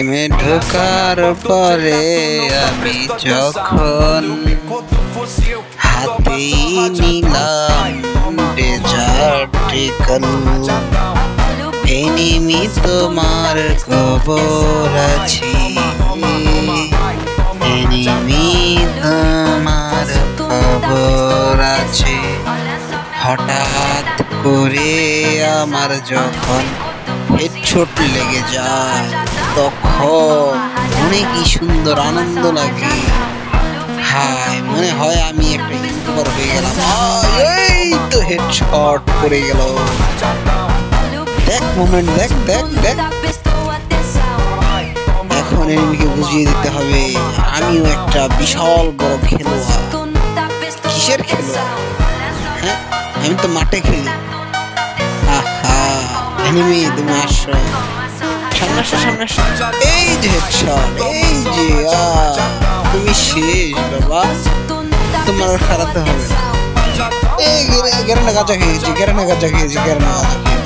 গেমে ঢোকার পরে আমি যখন হাতেই নিলাম ডেজার্টিকাল এনিমি তোমার খবর আছে এনিমি তোমার খবর আছে হঠাৎ করে আমার যখন ছোট লেগে যায় তখন অনেকই সুন্দর, আনন্দ লাগে। হায়, মনে হয় আমি একটা ইউটিউবার হয়ে গেলাম। এই তো হেডশট পড়ে গেল। দেখ মোমেন্ট দেখ দেখ দেখ। এখন এনিমিকে বুঝিয়ে দিতে হবে, আমিও একটা বিশাল বড় খেলোয়াড়। কিসের খেলোয়াড়? হ্যাঁ আমি তো মাঠে খেলি। আহা এনিমি তুমি আসো সামনে আসো সামনে আসো এই যে হেডশট, এই যে তুমি শেষ, বাবা। তোমার আর হারাতে হবে না। এই গেরানা গাজা খেয়েছি গেরানা গাজা খেয়েছি গেরানা গাজা খেয়েছি।